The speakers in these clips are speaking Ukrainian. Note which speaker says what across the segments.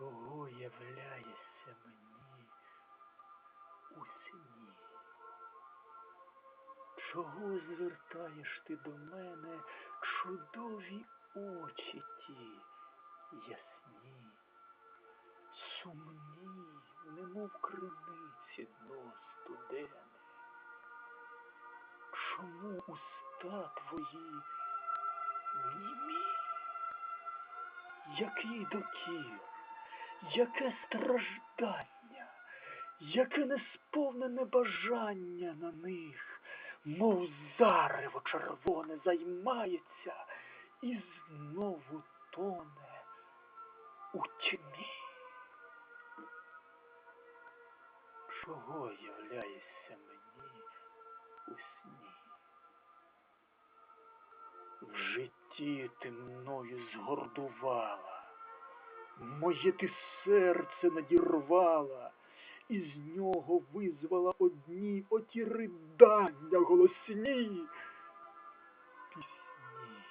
Speaker 1: Чого являєшся мені у сні? Чого звертаєш ти до мене чудові очі ті ясні, сумні, немов криниці дно студене? Чому уста твої німі? Який докір, яке страждання, яке несповнене бажання на них, мов зарево червоне займається і знову тоне у тьмі. Чого являєшся мені у сні? В житті ти мною згордувала, моє ти серце надірвала, і з нього визвала одні оті ридання голосні пісні.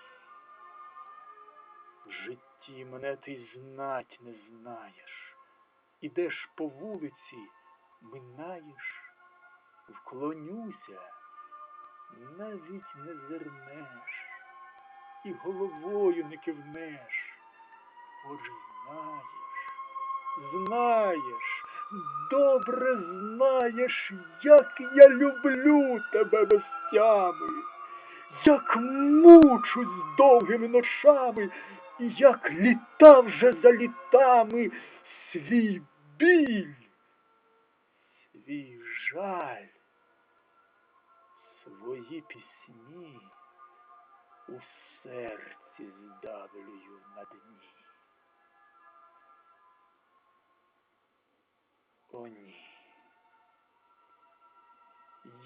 Speaker 1: В житті мене ти знать не знаєш, ідеш по вулиці, минаєш, вклонюся, навіть не зернеш і головою не кивнеш. Хоч знаєш, знаєш, добре знаєш, як я люблю тебе без тями, як мучусь довгими ночами, і як літа вже за літами свій біль, свій жаль, свої пісні у серці здавлюю на дні. Ні.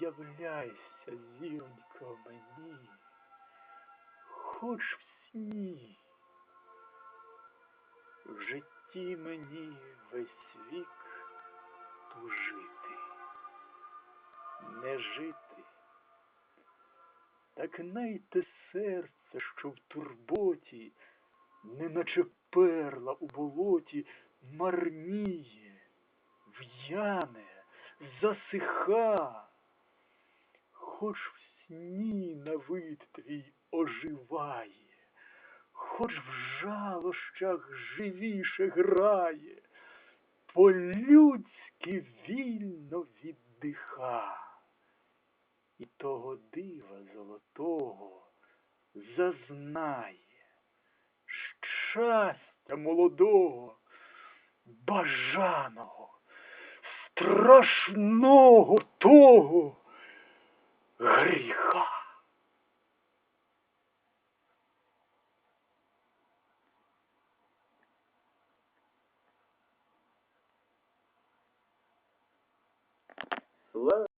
Speaker 1: Являйся, зіронько, мені, хоч в сні. В житті мені весь вік тужити, не жити. Так най те серце, що в турботі, неначе перла у болоті, марніє, в'яне, засиха, хоч в сні на вид твій оживає, хоч в жалощах живіше грає, по-людськи вільно віддиха. І того дива золотого зазнає, щастя молодого, бажаного, страшного того гріха. Слава